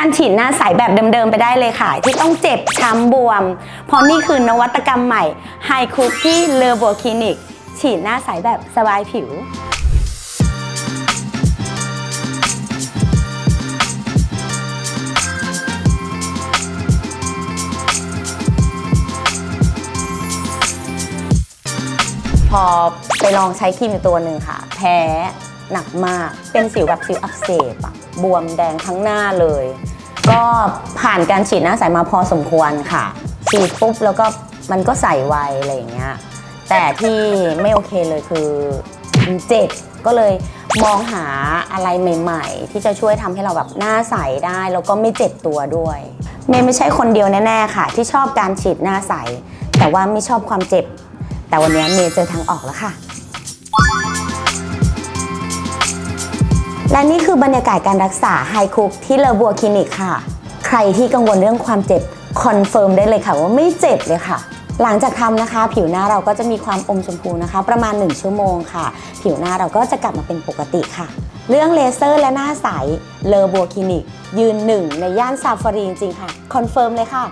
การฉีดหน้าใสแบบเดิมๆไปได้เลยค่ะ ที่ต้องเจ็บช้ำบวม เพราะนี่คือนวัตกรรมใหม่ High Cookie l e v o Clinic ฉีดหน้าใสแบบสบายผิวพอไปลองใช้ครีมอยู่ตัวหนึ่งค่ะ แพ้หนักมากเป็นสิวแบบสิวอักเสบอะ บวมแดงทั้งหน้าเลย ก็ผ่านการฉีดหน้าใสมาพอสมควรค่ะ ฉีดปุ๊บแล้วก็มันก็ใสไวอะไรอย่างเงี้ยแต่ที่ไม่โอเคเลยคือเจ็บก็เลยมองหาอะไรใหม่ ๆ ที่จะช่วยทำให้เราแบบหน้าใสได้ แล้วก็ไม่เจ็บตัวด้วยเมย์ไม่ใช่คนเดียวแน่ๆค่ะ ที่ชอบการฉีดหน้าใส แต่ว่าไม่ชอบความเจ็บ แต่วันนี้เมย์เจอทางออกแล้วค่ะ และนี่คือบรรยากาศการรักษาไฮคุกที่เลอบัวคลินิกค่ะ ใครที่กังวลเรื่องความเจ็บคอนเฟิร์มได้เลยค่ะว่าไม่เจ็บเลยค่ะ หลังจากทำนะคะ ผิวหน้าเราก็จะมีความอมชมพูนะคะ ประมาณ 1 ชั่วโมงค่ะ ผิวหน้าเราก็จะกลับมาเป็นปกติค่ะ เรื่องเลเซอร์และหน้าใสเลอบัวคลินิก ยืนหนึ่งในย่านซาฟารีจริงๆค่ะคอนเฟิร์มเลยค่ะ